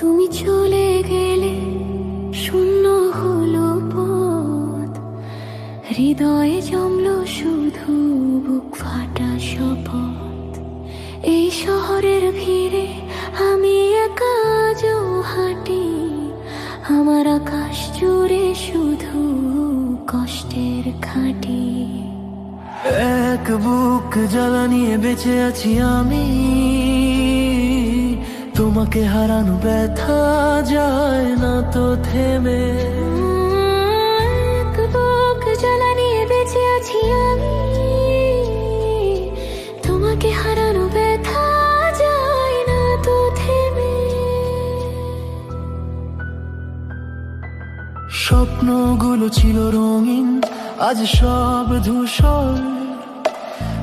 তুমি চলে গেলে শূন্য হলো পথ। হৃদয়ে জমলো শুধু বুক ফাটা শপথ। এই শহরের ভিড়ে আমি একা হাঁটি। আমার আকাশ জুড়ে শুধু কষ্টের খাঁটি। এক বুক জ্বালা নিয়ে বেঁচে আছি আমি। তোমাকে হারানো ব্যথা যায় না তো থেমে। এক বুক জ্বালা নিয়ে বেঁচে আছি আমি। তোমাকে হারানো ব্যথা যায় না তো থেমে। স্বপ্নগুলো ছিল রঙিন আজ সব ধূসর।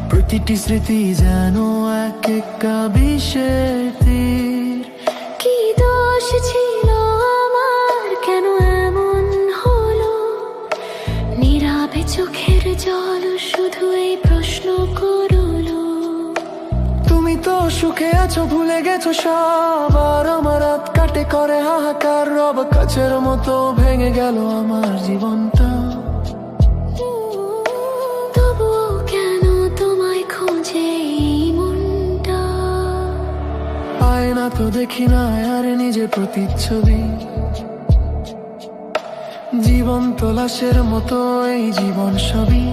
প্রতিটি স্মৃতি যেন এক একটা বিষের তীর। দোষ ছিল আমার কেন এমন হলো? নীরবে চোখের জল শুধু এই প্রশ্ন করল। তুমি তো সুখে আছো ভুলে গেছো সব আর আমার রাত কাটে করে হাহাকার রব কাছের মতো ভেঙে গেল আমার জীবনটা। তবুও কেন তোমায় খোঁজে তো দেখি না আর নিজের প্রতিচ্ছবি। জীবন তো লাশের মতো এই জীবন সবই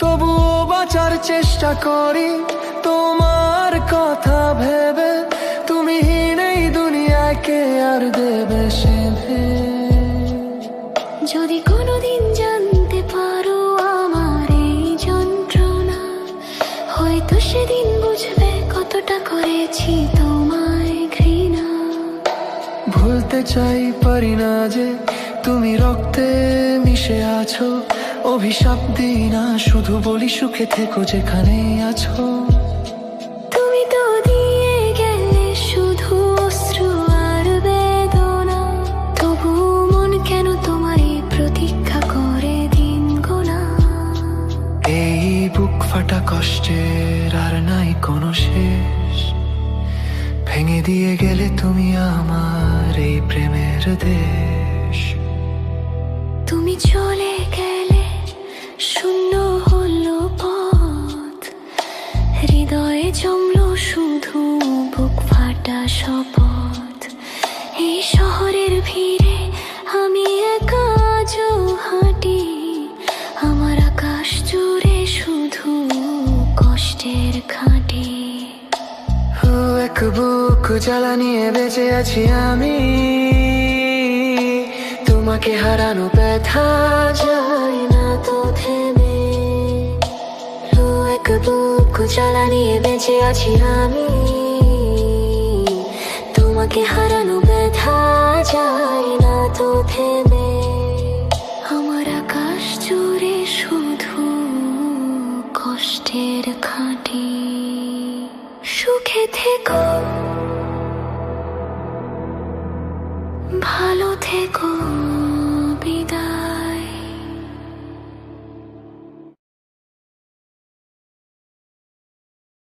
তবুও বাঁচার চেষ্টা করি, তোমার কথা ভেবে। তুমি নেই দুনিয়াকে আর দেবে সেধে যদি কোনোদিন জানতে পারো আমার এই যন্ত্রণা, হয়তো সেদিন বুঝবে কতটা করেছি তোমায় ঘৃণা? ভুলতে চাই, পারি না যে তুমি রক্তে মিশে আছো। অভিশাপ দিই না, শুধু বলি সুখে থেকো যেখানে আছো। নাই শেষ। ভেঙে দিয়ে গেলে তুমি আমার এই প্রেমের দেশ। তুমি চলে গেলে শূন্য হলো পথ। হৃদয়ে জমলো শুধু বুক ফাটা শপথ। এই শহরের বুক জ্বালা নিয়ে বেঁচে আছি আমি। তোমাকে হারানো ব্যথা যায় না তো থেমে। এক বুক জ্বালা নিয়ে বেঁচে আছি আমি। তোমাকে হারানো ব্যথা যায় না তো থেমে। সুখে থেকো